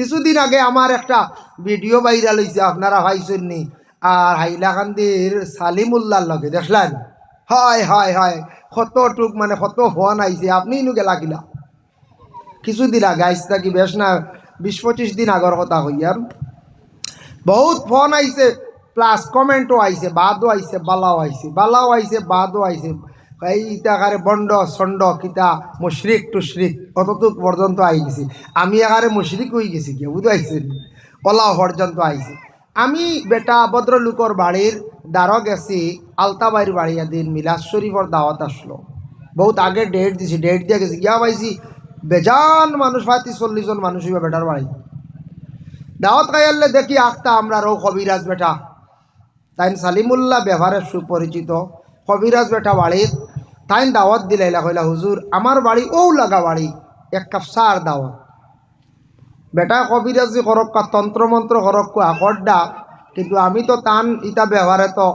কিছুদিন আগে আমার একটা ভিডিও ভাইরাল হয়েছে আপনারা ভাইছেন নি আর হাইলাকান্দির সালিমুল্লার লগে, দেখলেন? হয় হয় হয় কতটুক মানে কত ফোন আইছে আপনি ইনু গেলা কিলা কিছুদিন আগে আইসটা কি বেশ না, বিশ পঁচিশ দিন আগর কথা কই আর বহুত ফোন আইছে প্লাস কমেন্টও আইছে বাদও আইছে, বালাও আইছে বালাও আইছে বাদও আইছে। এই ইটাকারে বন্ড সন্ড কিতা, মুশরিক, টুশরিক অতটুক পর্যন্ত আই গেছি আমি একারে মুশরিক হয়ে গেছি কি বুঝাইছেন? কলাও পর্যন্ত আইছে আমি বেটা ভদ্রলোকর বাড়ির দ্বারও গেছি আলতাবাড়ির বাড়ি এদিন মিলাদ শরীফর দাওয়াত আসলো। বহুত আগে ডেট দিছি ডেট দিয়ে গেছি। গিয়া পাইছি? বেজান মানুষ পাইছি চল্লিশ জন মানুষ হইবা বেটার বাড়ি দাওয়াত খাইয়ালে দেখি আখতা আমরা রৌ কবিরাজ বেটা। তাইন সালিমুল্লাহ ব্যবহারে সুপরিচিত। কবিরাজ বেটা বাড়িত তাইন দাওয়াত দিলাইলা কইলা হুজুর, আমার বাড়ি ও লাগা বাড়ি, এক কাপ সার দাওয়াত। বেটা কবিরাজি করক কা, তন্ত্রমন্ত্র করক কো আকড্ডা কিন্তু আমি তো টান ইটা ব্যবহারে তো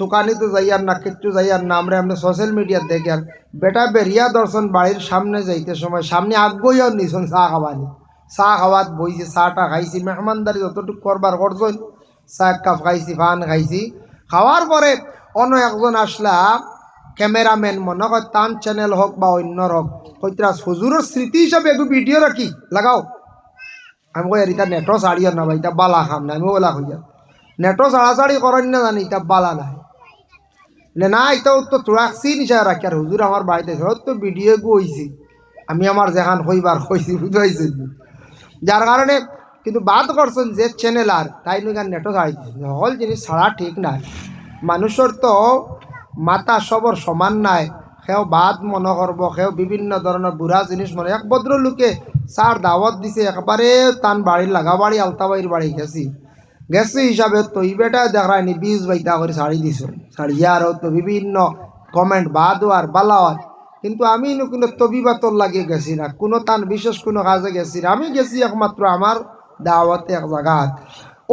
দোকানি তো যাইয়ার না কিচ্ছু যাইয়ার না, আমরা আপনি সোশ্যাল মিডিয়াত দেখার বেটা বেরিয়া দর্শন বাড়ির সামনে যাইতে সময়, সামনে আগ্রহীও নিছন চা খাওয়ানি চা খাওয়াত বইছি চাটা খাইছি মেহমানদারি যতটুকু করবার করছেন চা এক কাপ খাইছি ফান খাইছি। খাওয়ার পরে অন্য একজন আসলা ক্যামেরাম্যান মনে হয় টান চ্যানেল হোক বা অন্য হোক কইতরা হুজুরের স্মৃতি হিসাবে একটু ভিডিও রাখি, লাগাও। আমি কই এটা নেটও ছাড়িও না ভাই এটা বালা খাম না আমি বলা কইয়া। নেটও ছাড়াছাড়ি করেন না জানি এটা বালা নাই। না এটাও তো তোরাকছি নিশা রাখি, আর হুজুর আমার বাড়িতে তো ভিডিও গু হয়েছি আমি আমার যেখান কইবার কইছি, বুঝাইছি যার কারণে কিন্তু বাদ করছেন যে চ্যানেল আর, তাই নিগান নেটও ছাড়ি হল জিনিস ছাড়া ঠিক নাই। মানুষের তো মাথা সবর সমান নাই। সেও বাদ মনে করব সেও বিভিন্ন ধরনের বুড়া জিনিস মনে। এক ভদ্রলোকে চার দাওয়াত দিছে একবারে তান বাড়ির লাগা বাড়ি আলতাবাড়ির বাড়ি গেছি। গেছি হিসাবে তো ই বেটা দেখায়নি বীজ বাইতা করে শাড়ি দিছ। শাড়িয়া আর তো বিভিন্ন কমেন্ট বাদ আর বালা হয় কিন্তু আমি কোনো তবি বাতর লাগিয়ে গেছি না। কোনো তান বিশেষ কোনো কাজে গেছি না। আমি গেছি একমাত্র আমার দাওয়াতে এক জায়গাত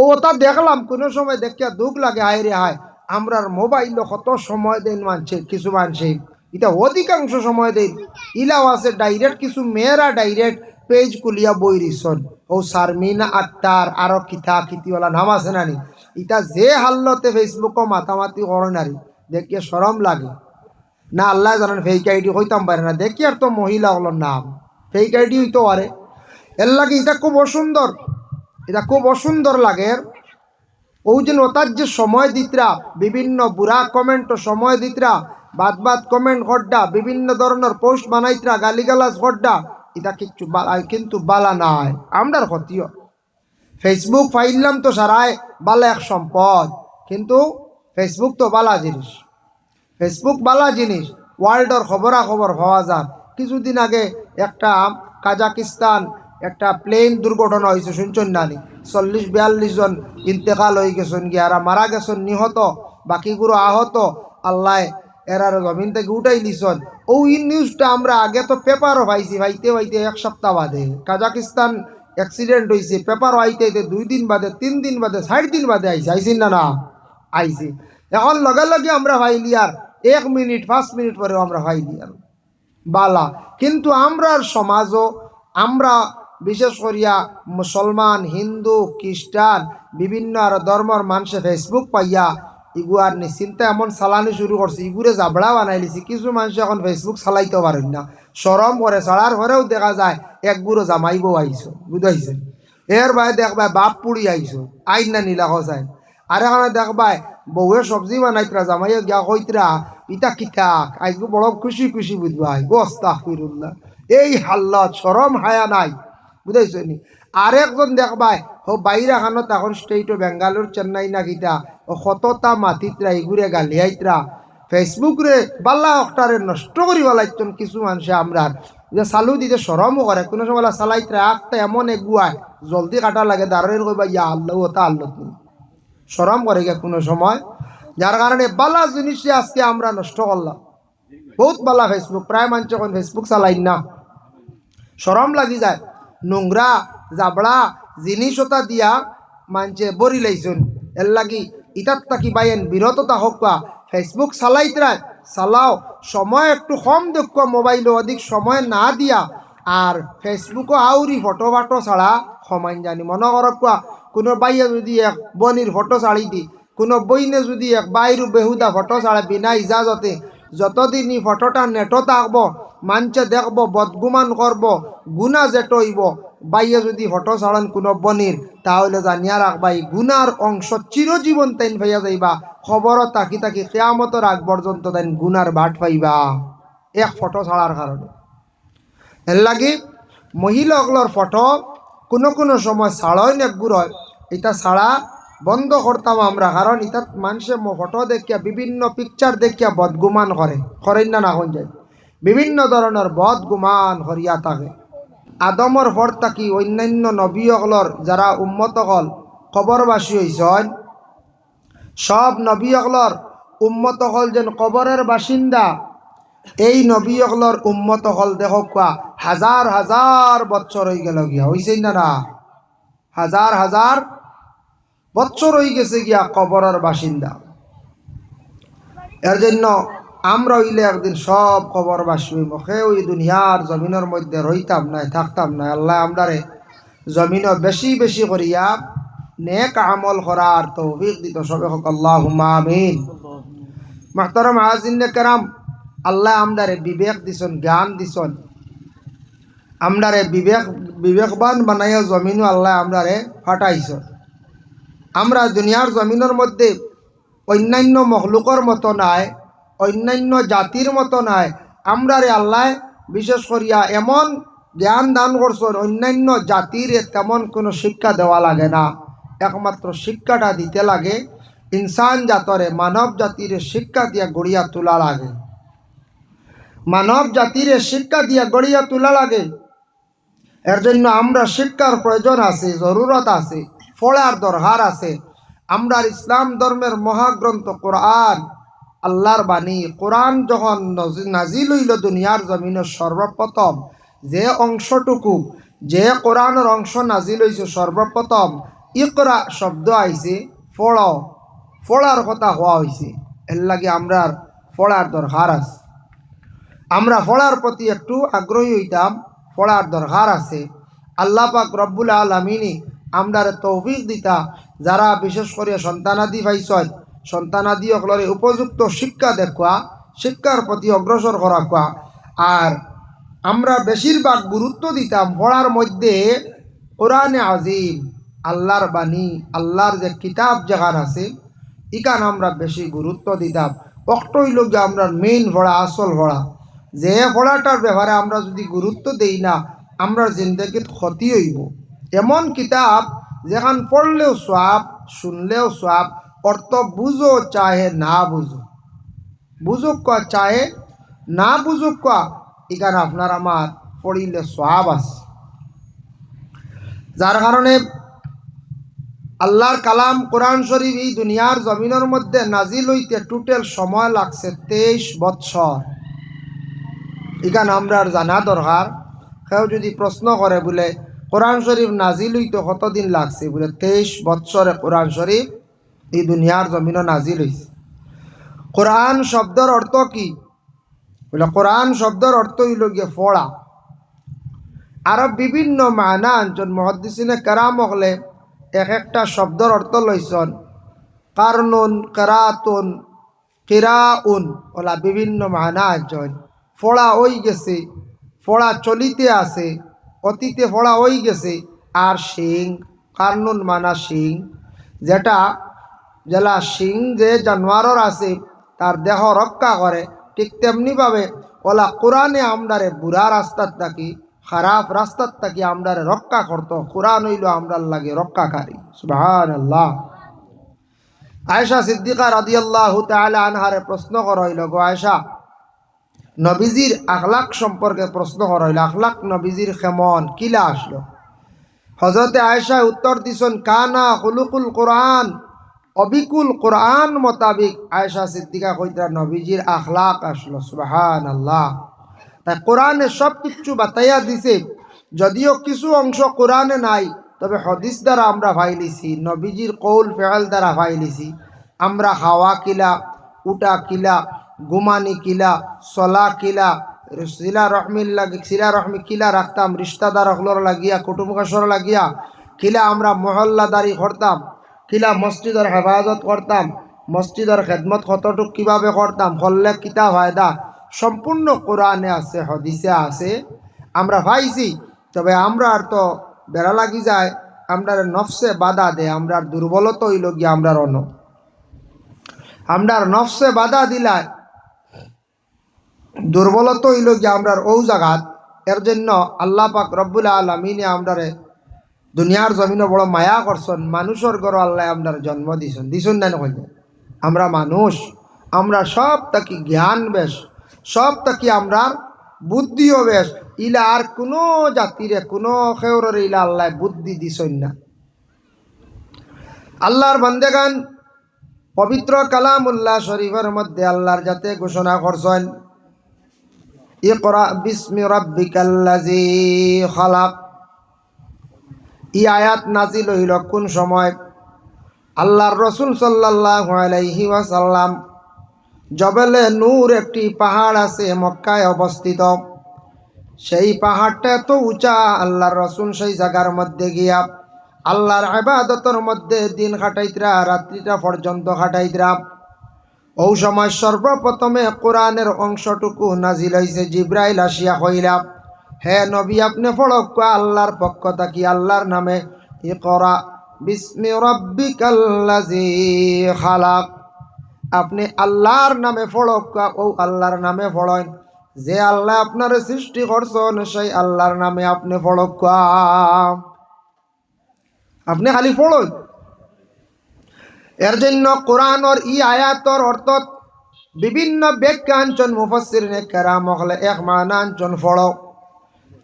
ও তা দেখলাম, কোনো সময় দেখিয়া দুঃখ লাগে, হায় রে হায়। আমরার মোবাইল কত সময় দেন মানছে, কিছু মানছে? এটা অধিকাংশ সময় দেন। ইলাও আছে ডাইরেক্ট কিছু মেয়েরা ডাইরেক্ট পেজ কুলিয়া বই রিসন ও শারমিনা আক্তার, আরও কিতা কিতিওয়ালা নাম আছে নানি ইটা যে হাল্লতে ফেসবুকও মাতামাতি করে নারী দেখিয়ে সরম লাগে। না, আল্লাহ জানেন ফেক আইডি হইতাম পারে না। দেখি আর তো মহিলা হলো নাম। ফেক আইডি হইতে পারে। এর লাগে এটা খুব অসুন্দর। এটা খুব অসুন্দর লাগে। ও যে ওতার যে সময় দিতরা, বিভিন্ন বুড়া কমেন্ট সময় দিতরা, বাদ বাদ কমেন্ট ঘটডা বিভিন্ন ধরনের পোস্ট বানাইতরা, গালিগালাজ ঘটডা এটা কিচ্ছু কিন্তু বালা নাই, আমরার ক্ষতিও। ফেসবুক ফাইলাম তো সারায় বালা এক সম্পদ, কিন্তু ফেসবুক তো বালা জিনিস। ফেসবুক বালা জিনিস, ওয়ার্ল্ডর খবরা খবর হওয়া যাক কিছুদিন আগে একটা কাজাকিস্তান, একটা প্লেন দুর্ঘটনা হয়েছে শুনছেন নানি? চল্লিশ বিয়াল্লিশ জন ইন্তেকাল হয়ে গেছেন গিয়ারা মারা গেছেন নিহত বাকিগুলো আহত। আল্লাহ এরার জমিন থেকে উঠাই দিছন ও এই নিউজটা আমরা আগে তো পেপারও পাইছি ভাইতে ভাইতে এক সপ্তাহ বাদে। কাজাকিস্তান অ্যাক্সিডেন্ট হয়েছে পেপারও আইতে আইতে দুই দিন বাদে, তিন দিন বাদে ষাট দিন বাদে আইছে। আইসিন না না? আইছে। এখন লগে লগে আমরা ভাইলি আর, এক মিনিট, পাঁচ মিনিট পরেও আমরা ভাইলি আর। বালা। কিন্তু আমরা সমাজও, আমরা বিশেষ করিয়া মুসলমান, হিন্দু, খ্রিস্টান, বিভিন্ন আর ধর্মর মানুষে ফেসবুক পাইয়া ইগুয়ার নিশ্চিন্তা এমন চালানি শুরু করছে, ইগুরে জাবড়া বানাই লিছি। কিছু মানুষ এখন ফেসবুক চালাইতে পারেন না। সরম করে, চড়ার ঘরেও দেখা যায় এক গুঁড়ো জামাইবও আইছো, বুঝাইছে। এর বাই দেখবাই বাপ পুড়ি আইছো, আইন না নীলা যায় আর এখানে দেখবাই বউয়ে সবজি বানাইতরা জামাইয়ে গিয়া কইতরা ইটা কিতা আইসবো বড় খুশি খুশি বুঝবাই গোস্তা ফিরুল্লাহ এই হাল্লত সরম হায়া নাই। বুঝাইছো নি? আরেকজন দেখবাই ও বাইরা খানত এখন স্টেট বেঙ্গালোর চেন্নাই না কিতা ও কতটা মাতিতরা ইগুরে গালিয়াইতরা ফেসবুক রে বাল্লা অক্টারে নষ্ট করি বলাইতন কিছু মানুষে আমরা যে চালু দিতে সরমও করে কোনো সময় চালাইতরা একটা এমন এগুয়ায় জলদি কাটা লাগে দাঁড়ের কইবা ইয়া আল্লাহ ওটা আল্লাহ। সরম করে গে কোনো সময়। যার কারণে বালা জিনিসে আজকে আমরা নষ্ট করলাম বহুত বালা ফেসবুক প্রায় মানুষ এখন ফেসবুক চালাই না। সরম লাগি যায়। নোংরা, জাবড়া, জিনিস ওটা দিয়া মানছে বরি লাইছুন। এর লাগি ইটার তাকি বাইন বিরততা হোক ফেসবুক চালাইতরা চালাও। সময় একটু কম দেখো মোবাইলে অধিক সময় না দিয়া। আর ফেসবুকও আউরি ফটো ফাটো ছাড়া সমান জানি মনে করক কোনো বাইয়ে যদি এক বনির ফটো ছাড়ি দি, কোনো বইনে যদি এক বাইরু বেহুদা ফটো ছাড়ে বিনা ইজাজতে যতদিন ই ফটোটা নেটো থাকব মানছে দেখব, বদগুমান করব গুনা জেটইব বাইয়ে যদি ফটো ছাড়েন কোনো বনির তাহলে জানিয়া রাখবাই গুনার অংশ চিরজীবন তাইন ভাইয়া যাইবা খবর তাকি তাকি কেয়ামতর আগ পর্যন্ত তাইন গুনার ভাট পাইবা, এক ফটো ছাড়ার কারণে এর লাগে মহিলাগুলোর ফটো কোনো কোনো সময় ছাড়াই নেকগুর হয়, এটা ছাড়া বন্ধ করতাম আমরা, কারণ এটা মানুষে ফটো দেখিয়া, বিভিন্ন পিকচার দেখিয়া বদগুমান করে করেন না না হন যায়। বিভিন্ন ধরনের বদগুমান করিয়া থাকে। আদমর ফর থাকি অন্যান্য নবীসকলর যারা উম্মতকল কবরবাসী হয়েছেন সব নবীসকলর উম্মতকল যেন কবরের বাসিন্দা, এই নবীসকলর উম্মতকল দেখ কোৱা হাজার হাজার বছর হয়ে গেল গিয়া। হয়েছে না না? হাজার হাজার বছর হয়ে গেছে গিয়া কবরের বাসিন্দা। এর জন্য আমরা হইলে একদিন সব খবর বাসবি মুখে ওই দুনিয়ার জমিনের মধ্যে রইতাম নাই থাকতাম না। আল্লাহ আমরারে জমিন বেশি বেশি করিয়া নেক আমল করার তৌফিক দিত। সবে হোক আল্লাহ আমিন। মাহতারাম আজিন কেরাম, আল্লাহ আমদারে বিবেক দিছন, জ্ঞান দিছন। আমদারে বিবেক বিবেকবান বানাইয়া জমিনও আল্লাহ আমদারে ফাটাইছন। আমরা দুনিয়ার জমিনের মধ্যে অন্যান্য মখলুকর মতো নাই, অন্যান্য জাতির মতো নাই। আমরারে আল্লাহ, বিশেষ করিয়া এমন জ্ঞান দান করছেন অন্যান্য জাতির তেমন কোনো শিক্ষা দেওয়া লাগে না। একমাত্র শিক্ষাটা দিতে লাগে, ইনসান জাতরে, মানব জাতির শিক্ষা দিয়া গড়িয়া তোলা লাগে। মানব জাতির শিক্ষা দিয়া গড়িয়া তোলা লাগে। এর জন্য আমরা শিক্ষার প্রয়োজন আছে, জরুরত আছে। ফলার দরকার আছে। আমরা ইসলাম ধর্মের মহাগ্রন্থ কোরআন, আল্লাহর বাণী, কোরআন যখন নজি- নাজিল হইল দুনিয়ার জমিনের সর্বপ্রথম, যে অংশটুকু, যে কোরআনের অংশ নাজিল হয়েছে সর্বপ্রথম, ইকরা শব্দ আইছে ফল ফলার কথা হওয়া হয়েছে এর লাগে আমরার ফলার দরকার আছে। আমরা ফলার প্রতি একটু আগ্রহী হইতাম ফলার দরকার আছে। আল্লাহ পাক রব্বুল আলমিনী আমরার তৌফিক দিতা। যারা বিশেষ করে সন্তানাদি পাইছেন সন্তানাদি সকলের উপযুক্ত শিক্ষা দেখুয়া শিক্ষার প্রতি অগ্রসর করা আর আমরা বেশিরভাগ গুরুত্ব দিতাম পড়ার মধ্যে কোরআনে আজিম, আল্লাহর বাণী, আল্লাহর যে কিতাব যেখান আছে ইকান আমরা বেশি গুরুত্ব দিতাম। অক্টই লোক যে আমরা মেইন ভরা আসল ভরা যে পড়াটার ব্যাপারে আমরা যদি গুরুত্ব দেই না, আমরা জিন্দগিত ক্ষতি হইব। এমন কিতাব যেখান পড়লেও সোয়াব শুনলেও সোয়াব অর্থ বুঝো, চাহে না বুঝো। বুঝুক কোয়া চাহে, না বুঝুক কোয়া, এখানে আপনার আমার পড়িলে সোয়াব আছে। যার কারণে আল্লাহর কালাম কোরআন শরীফ এই দুনিয়ার জমিনের মধ্যে নাজিল হইতে টোটাল সময় লাগছে তেইশ বৎসর। এখানে আমরা জানা দরকার, কেউ যদি প্রশ্ন করে বলে কোরআন শরীফ নাজিল হইতে কতদিন লাগছে বলে তেইশ বৎসরে কোরআন শরীফ এই দুনিয়ার জমিনও নাজিল হয়েছে কোরআন শব্দের অর্থ কি? বলে কোরআন শব্দের অর্থ হইল গিয়ে ফড়া। আরও বিভিন্ন মানা আনছেন মহদ্দিসিনে কেরাম হলে এক একটা শব্দের অর্থ লইছন। কারনুন, কেরাতুন, কিরাউন ওলা বিভিন্ন মানা আনছেন। ফড়া ওই গেছে, ফড়া চলিতে আছে অতীতে ফড়া হয়ে গেছে। আর শিং কার্নুন মানা শিং যেটা জেলা শিং যে জানোয়ারর আছে, তার দেহ রক্ষা করে, ঠিক তেমনিভাবে ওলা কোরআনে আমরারে বুড়া রাস্তার থাকি, খারাপ রাস্তার থাকি, আমরারে রক্ষা করত। কোরআন হইল আমরার লাগে রক্ষাকারী। সুবাহান আল্লাহ আয়সা সিদ্দিকা রাদিয়াল্লাহ তাআলা আনহারে প্রশ্ন করা হইল গো আয়সা নবীজির আখলাক সম্পর্কে প্রশ্ন করা হইল আখলাক নবীজির খেমন কিলা আসলো? হজরতে আয়সা উত্তর দিছেন, কানা হুলুকুল কোরআন। অবিকুল কোরআন মোতাবিক আয়সা সিদ্দিকা কইতা নবীজির আখলাক আসলো সুবাহান আল্লাহ তাই কোরআনে সব কিছু বাতাইয়া দিছে, যদিও কিছু অংশ কোরআনে নাই, তবে হদিস দ্বারা আমরা ভাইলিছি নবীজির কৌল ফেয়াল দ্বারা ভাইলিছি আমরা হাওয়া কিলা, উটা কিলা গুমানি কিলা, সলা কিলা শিলা রহমির লাগি শিলা রহমি কিলা রাখতাম রিস্তাদার হলর লাগিয়া কুটুমকাশর লাগিয়া, কিলা আমরা মহল্লাদারি করতাম, কিলা মসজিদের হেফাজত করতাম মসজিদের খেদমত কতটুক কীভাবে করতাম, হল্লে কিতা ফায়দা? সম্পূর্ণ কোরআনে আছে, হদিসে আছে। আমরা পাইছি, তবে আমরা আর তো বেড়া লাগি যায়, আমরা নফসে বাধা দেয় আমরা দুর্বলতা হইল গিয়া আমরা অন আমরা নফসে বাধা দিলায় দুর্বলতা হইল গিয়া আমরার ও জাগাত, এর জন্য আল্লাহ পাক রব্বুল আলমিনে আমরারে দুনিয়ার জমিনে বড় মায়া করছেন, মানুষের গড় আল্লাহ আমরার জন্ম দিছেন। দিছেন না নয় আমরা মানুষ, আমরা সব তাকি জ্ঞান বেশ, সব তাকি আমরার বুদ্ধিও বেশ। ইলা আর কোনো জাতিরে, কোনো খেউরের ইলা আল্লাহ বুদ্ধি দিছেন না। আল্লাহর বান্দেগান পবিত্র কালামুল্লাহ শরীফের মধ্যে আল্লাহর যাতে ঘোষণা করছেন ইকরা বিসমি রাব্বিকাল্লাযী খালাক। ই আয়াত নাজিল হইল কোন সময়? আল্লাহর রসুল সাল্লাল্লাহু আলাইহি ওয়াসাল্লাম জবেলে নূর একটি পাহাড় আছে মক্কায় অবস্থিত। সেই পাহাড়টা এত উঁচা, আল্লাহর রসুন সেই জায়গার মধ্যে গিয়া আল্লাহর আবাদতের মধ্যে দিন খাটাইতরা, রাত্রিটা পর্যন্ত খাটাইতরা। ও সময় সর্বপ্রথমে কোরআনের অংশটুকু নাজিল হইছে জিব্রাইল আসিয়া হইলা হে নবী, আপনি ফড়ক আল্লাহর পক্ষ থাকি, আল্লাহর নামে ই করা বিস্মি রব্বিকাল্লাজি খালাক। আপনি আল্লাহর নামে ফড়ক ও আল্লাহর নামে ফড়েন যে আল্লাহ আপনার সৃষ্টি করছেন সেই আল্লাহর নামে আপনি ফড়ক আপনি খালি ফড়ন এর জন্য কোরআনর ই আয়াতর অর্থ বিভিন্ন ব্যাখ্যাঞ্চন মুফসির কেরাম হলে এক মানাঞ্চন ফড়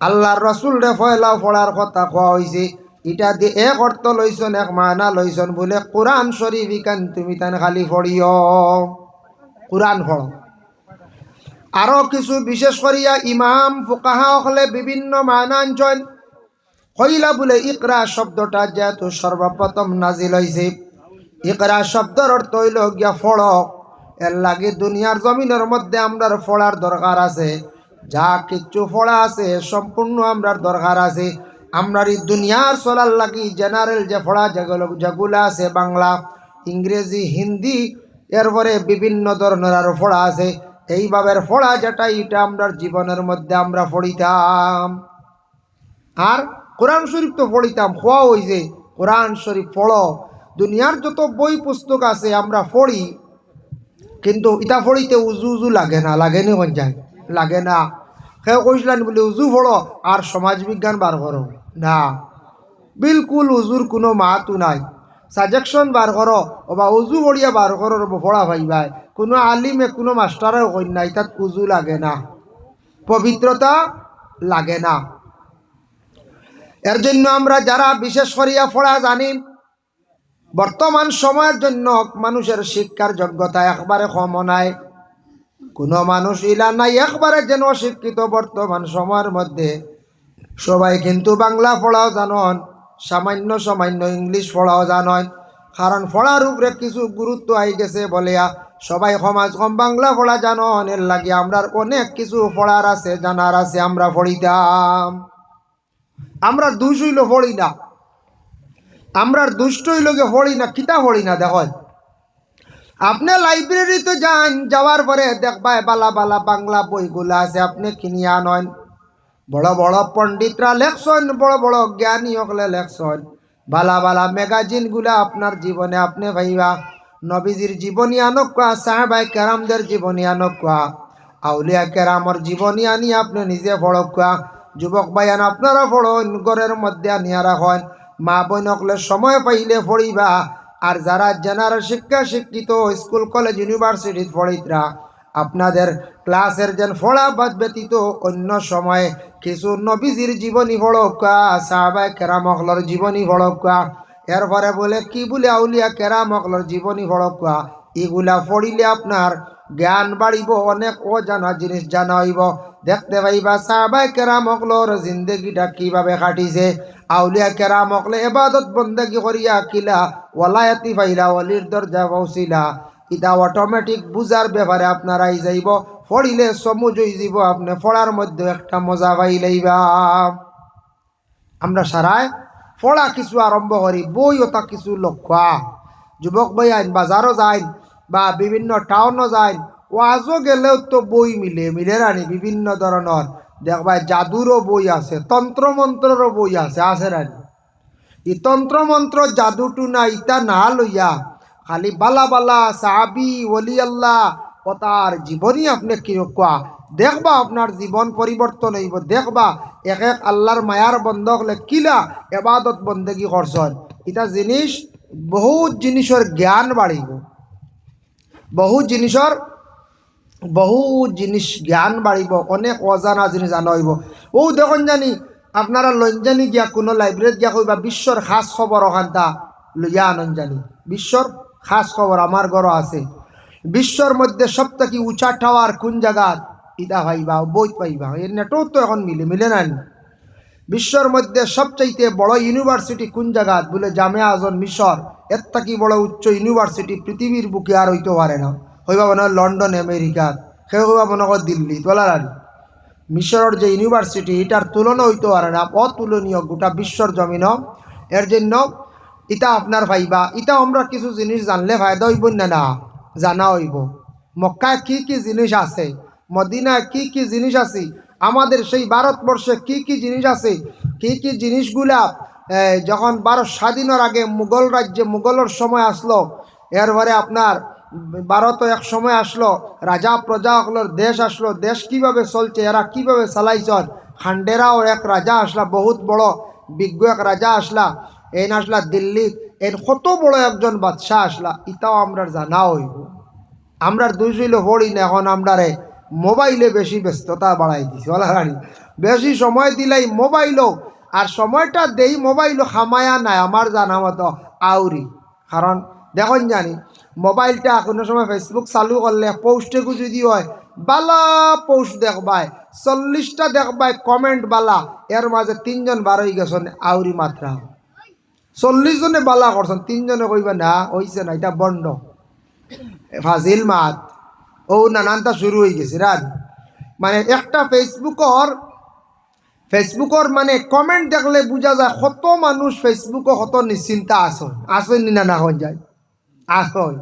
আল্লাহর রসুল রে ফয়লা ফড়ার কথা কোয়া হয়েছে ইটা দিয়ে এক অর্থ লইছন, এক মানা লইছন বলে কোরআন শরীফ ইকান তুমি তান খালি ফড়িও কোরআন ফড় আরও কিছু বিশেষ করিয়া ইমাম, ফুকাহা হলে বিভিন্ন মানাঞ্চল কইলা বলে ইকরা শব্দটা যেহেতু সর্বপ্রথম নাজিল হয়েছে ইকরা শব্দর অর্থ হইল গিয়া ফড় এর লাগে দুনিয়ার জমিনের মধ্যে আমরার ফড়ার দরকার আছে। যা কিচ্ছু ফড়া আছে, সম্পূর্ণ আমরার দরকার আছে। আমরার এই দুনিয়ার চলার লাগি জেনারেল যে ফড়া যেগুলো যেগুলো আছে বাংলা, ইংরেজি, হিন্দি, এরপরে বিভিন্ন ধরনের আরও ফড়া আছে। এইভাবে ফড়া যেটা এটা আমরার জীবনের মধ্যে আমরা ফড়িতাম আর কোরআন শরীফ তো পড়িতাম খোয়া হয়েছে কোরআন শরীফ পড়ো দুনিয়ার যত বই পুস্তক আছে আমরা পড়ি, কিন্তু ইটা পড়িতে উজু উজু লাগে না, লাগে নি যায়? লাগে না। সে কইছিলেন বলে, উজু পড়ো আর সমাজ বিজ্ঞান বার করো। না। বিলকুল উজুর কোনো মাহাতো নাই। সাজেকশন বার করো বা উজু পড়িয়া বার করো পড়া ভাইবাই কোনো আলিমে, কোনো মাস্টারেও কই নাই, তাত উজু লাগে না। পবিত্রতা লাগে না। এর জন্য আমরা যারা বিশেষ করিয়া পড়া জানি বর্তমান সময়ের জন্য মানুষের শিক্ষার যোগ্যতা একবারে কম নাই। কোনো মানুষ ইলা নাই, একবারে যেন শিক্ষিত বর্তমান সময়ের মধ্যে। সবাই কিন্তু বাংলা পড়াও জানন, সামান্য সামান্য ইংলিশ পড়াও জানন, কারণ পড়ার উপরে কিছু গুরুত্ব আই গেছে বলিয়া সবাই সমাজ কম বাংলা পড়া জানন, এর লাগে আমরা অনেক কিছু পড়ার আছে, জানার আছে, আমরা পড়িতাম। আমরা দুষ হইল পড়ি না। আমরা দুষ্ট হইল গে পড়ি না, কিতা পড়ি না দেখ আপনি লাইব্রেরিতে যান, যাওয়ার পরে দেখবায় বালা বালা বাংলা বইগুলা আছে, আপনি কিনে আনন। বড় বড় পণ্ডিতরা লেখছেন, বড় বড় জ্ঞানী হকলে লেখছেন। বালা বালা ম্যাগাজিনগুলা আপনার জীবনে আপনি ভাইবা নবীজির জীবনী আনকা সাহেবাই কেরামদের জীবনী আনকা আউলিয়া কেরামর জীবনী আনি আপনি নিজে পড়কা যুবক ভাইয়ান, আপনারা পড়ন, ঘরের মধ্যে আনিয়া রাখেন। মা বোনকলে সময় পাইলে পড়িবা। আর যারা জেনারেল শিক্ষা শিক্ষিত স্কুল কলেজ ইউনিভার্সিটিত পড়িতরা, আপনাদের ক্লাসের যেন ফড়া বাদ ব্যতীত অন্য সময়ে কিছু নবীজির জীবনী ফড়কা সাহাবাই কেরামকলর জীবনী ফড়কা এরপরে বলে, কি বলে আউলিয়া কেরামকলর জীবনী ফড়কা এগুলা পড়িলে আপনার জ্ঞান বাড়িব অনেক অজানা জিনিস জানা হইব দেখতে পাইবা সাহাবাই কেরামকলর জিন্দগিটা কীভাবে কাটিছে। আউলিয়া কেরামকলে এবাদত বন্দেগি করিয়া কিলা ওলায়াতি পাইলা অলির দরজা পৌঁছিলা ইটা অটোমেটিক বুঝার ব্যাপারে আপনারাই যাইব। পড়িলে সমুজ যাব আপনি পড়ার মধ্যে একটা মজা পাইলেইবা আমরা সারায় পড়া কিছু আরম্ভ করি বই ওটা কিছু লক্ষ্য যুবক বই আইন বাজারও যায় বা বিভিন্ন টাউনও যায়, ওয়াজও গেলেও তো বই মিলে মিলে রানি বিভিন্ন ধরনের। দেখবা জাদুরও বই আছে, তন্ত্রমন্ত্ররও বই আছে আছে রানি ই তন্ত্রমন্ত্র জাদুটু না ইটা না লইয়া, খালি বালা বালা সাহাবি, ওলি আল্লাহ ও তার জীবনই আপনি কি কোয়া দেখবা আপনার জীবন পরিবর্তন হইব, দেখবা এক এক আল্লাহর মায়ার বন্ধক কিলা এবাদত বন্দেগী করছন এটা জিনিস, বহুত জিনিসের জ্ঞান বাড়িব বহু জিনিসের বহু জিনিস জ্ঞান বাড়িব অনেক অজানা জিনিস জানা হইব। ও দেখুন জানি, আপনারা লঞ্জানি গিয়া কোনো লাইব্রেরিত গিয়া কইবা বিশ্বর খাস খবর ওখানটা লইয়া আনন জানি। বিশ্বর খাস খবর আমার ঘর আছে। বিশ্বর মধ্যে সবথেকে উঁচা টাওয়ার কোন জায়গাত ইটা পাইবা বই পাইবা এর নেটও তো এখন মিলে মিলে না বিশ্বর মধ্যে সবচাইতে বড় ইউনিভার্সিটি কোন জায়গাত বলে জামিয়া আজম মিশর এর থাকি বড় উচ্চ ইউনিভার্সিটি পৃথিবীর বুকে আর হইতে পারে না। হইবা মনে হয় লন্ডন, আমেরিকার। সে হইবা মনে হয় দিল্লি তোলার মিশরের যে ইউনিভার্সিটি, এটার তুলনা হইতে পারে না, অতুলনীয় গোটা বিশ্বর জমিন। এর জন্য ইটা আপনার ভাইবা ইটা আমরা কিছু জিনিস জানলে ফায়দা হইব না না? জানা হইব। মক্কায় কি কি জিনিস আছে? মদিনায় কি কি জিনিস আছে? আমাদের সেই ভারতবর্ষে কি কি জিনিস আছে? কি কি জিনিসগুলা যখন ভারত স্বাধীনের আগে মুঘল রাজ্যে, মুঘলের সময় আসলো, এরপরে আপনার ভারত এক সময় আসলো, রাজা প্রজা হলোর দেশ আসলো, দেশ কীভাবে চলছে, এরা কীভাবে চালাইছন খান্ডেরাও এক রাজা আসলা, বহুত বড়, বিজ্ঞ এক রাজা আসলা, এন আসলা দিল্লিত, এন কত বড় একজন বাদশাহ আসলা ইটাও আমরা জানা হইব। আমরা দুই হরি না, এখন আমরারে মোবাইলে বেশি ব্যস্ততা বাড়াই দিছি ওলারানি বেশি সময় দিলাই মোবাইলও, আর সময়টা দেই মোবাইলও খামায়া নাই আমার জানা মতো আউরি কারণ দেখুন জানি, মোবাইলটা কোনো সময় ফেসবুক চালু করলে পোস্টেকু যদি হয়, বালা পোস্ট দেখবাই, চল্লিশটা দেখবাই কমেন্ট বালা এর মাঝে তিনজন বার হয়ে গেছেন আউরি মাত্রা চল্লিশ জনে বালা করছেন তিনজনে কইবা, না হইছে না এটা বন্ধ। ফাজিল মাত। ও নানানটা শুরু হয়ে গেছে রাত মানে একটা ফেসবুকর ফেসবুকর মানে কমেন্ট দেখলে বোঝা যায় কত মানুষ ফেসবুকে কত নিশ্চিন্তা আসন আসন না না হন যায়, আসন।